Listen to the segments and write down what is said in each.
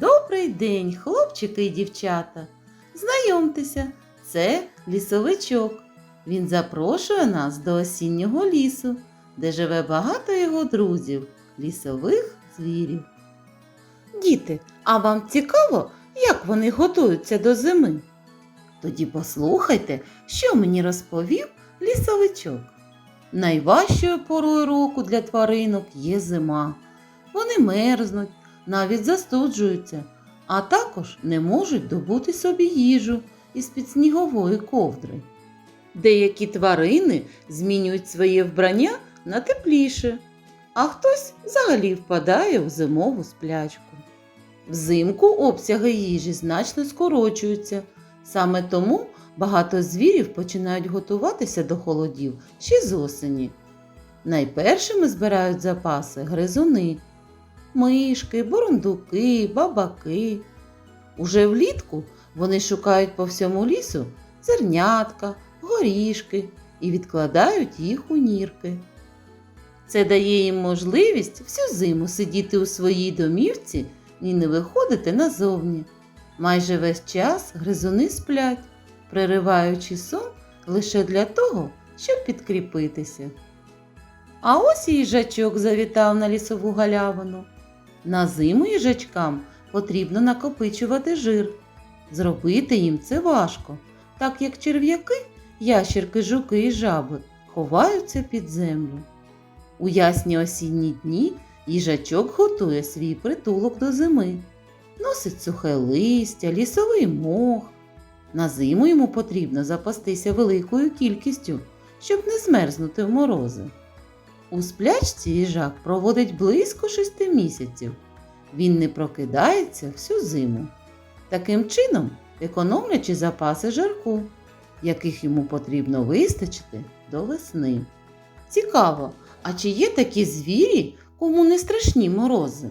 Добрий день, хлопчики і дівчата. Знайомтеся, це лісовичок. Він запрошує нас до осіннього лісу, де живе багато його друзів, лісових звірів. Діти, а вам цікаво, як вони готуються до зими? Тоді послухайте, що мені розповів лісовичок. Найважчою порою року для тваринок є зима. Вони мерзнуть, навіть застуджуються, а також не можуть добути собі їжу із-під снігової ковдри. Деякі тварини змінюють своє вбрання на тепліше, а хтось взагалі впадає в зимову сплячку. Взимку обсяги їжі значно скорочуються. Саме тому багато звірів починають готуватися до холодів ще з осені. Найпершими збирають запаси гризуни, мишки, бурундуки, бабаки. Уже влітку вони шукають по всьому лісу зернятка, горішки і відкладають їх у нірки. Це дає їм можливість всю зиму сидіти у своїй домівці і не виходити назовні. Майже весь час гризуни сплять, перериваючи сон лише для того, щоб підкріпитися. А ось їжачок завітав на лісову галявину. На зиму їжачкам потрібно накопичувати жир. Зробити їм це важко, так як черв'яки, ящерки, жуки і жаби ховаються під землю. У ясні осінні дні їжачок готує свій притулок до зими, носить сухе листя, лісовий мох. На зиму йому потрібно запастися великою кількістю, щоб не змерзнути в морози. У сплячці їжак проводить близько шести місяців. Він не прокидається всю зиму. Таким чином, економлячи запаси жарку, яких йому потрібно вистачити до весни. Цікаво, а чи є такі звірі, кому не страшні морози?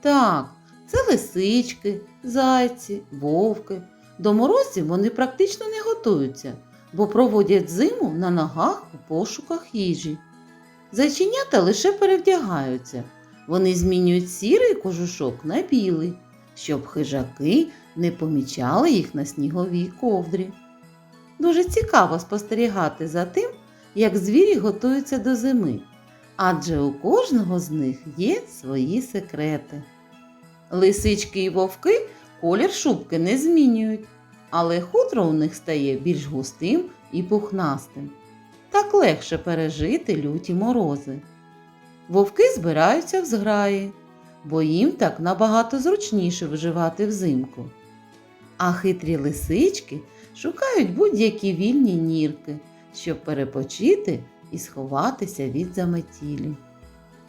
Так, це лисички, зайці, вовки. До морозів вони практично не готуються, бо проводять зиму на ногах у пошуках їжі. Зайченята лише перевдягаються. Вони змінюють сірий кожушок на білий, щоб хижаки не помічали їх на сніговій ковдрі. Дуже цікаво спостерігати за тим, як звірі готуються до зими, адже у кожного з них є свої секрети. Лисички і вовки колір шубки не змінюють, але хутро у них стає більш густим і пухнастим. Так легше пережити люті морози. Вовки збираються в зграї, бо їм так набагато зручніше виживати взимку. А хитрі лисички шукають будь-які вільні нірки, щоб перепочити і сховатися від заметілі.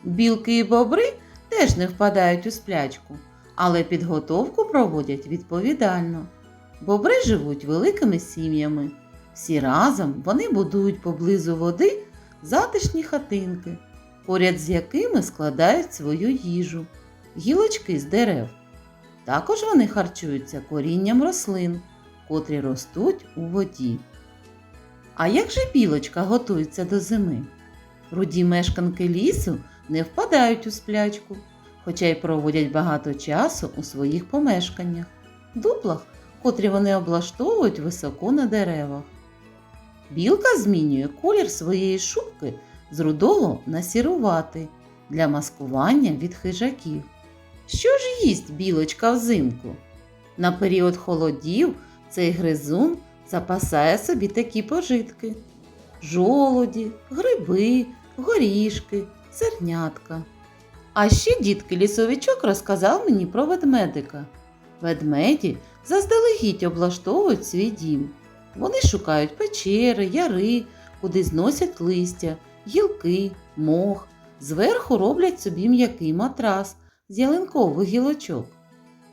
Білки і бобри теж не впадають у сплячку, але підготовку проводять відповідально. Бобри живуть великими сім'ями. Всі разом вони будують поблизу води затишні хатинки, поряд з якими складають свою їжу, гілочки з дерев. Також вони харчуються корінням рослин, котрі ростуть у воді. А як же білочка готується до зими? Руді мешканки лісу не впадають у сплячку, хоча й проводять багато часу у своїх помешканнях, дуплах, котрі вони облаштовують високо на деревах. Білка змінює колір своєї шубки з рудого на сіруватий для маскування від хижаків. Що ж їсть білочка взимку? На період холодів цей гризун запасає собі такі пожитки: жолуді, гриби, горішки, зернятка. А ще дітки лісовичок розказав мені про ведмедика. Ведмеді заздалегідь облаштовують свій дім. Вони шукають печери, яри, куди зносять листя, гілки, мох. Зверху роблять собі м'який матрас з ялинкових гілочок.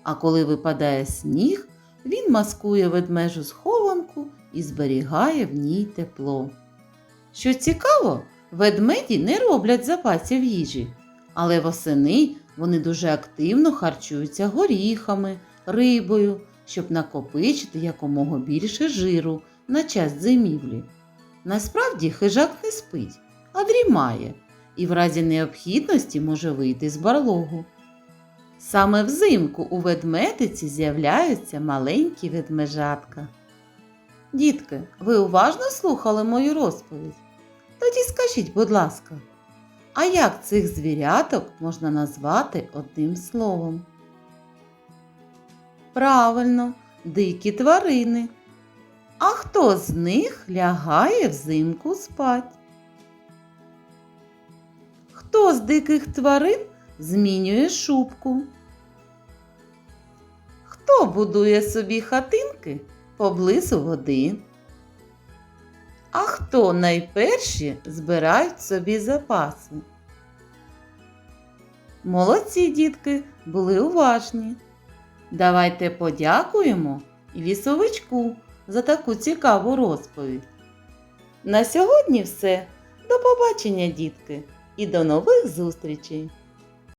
А коли випадає сніг, він маскує ведмежу схованку і зберігає в ній тепло. Що цікаво, ведмеді не роблять запасів їжі, але восени вони дуже активно харчуються горіхами, рибою, щоб накопичити якомога більше жиру на час зимівлі. Насправді хижак не спить, а дрімає і в разі необхідності може вийти з барлогу. Саме взимку у ведмедиці з'являються маленькі ведмежатка. Дітки, ви уважно слухали мою розповідь? Тоді скажіть, будь ласка, а як цих звіряток можна назвати одним словом? Правильно, дикі тварини. А хто з них лягає взимку спать? Хто з диких тварин змінює шубку? Хто будує собі хатинки поблизу води? А хто найперші збирають собі запаси? Молодці дітки були уважні. Давайте подякуємо лісовичку за таку цікаву розповідь. На сьогодні все. До побачення, дітки, і до нових зустрічей!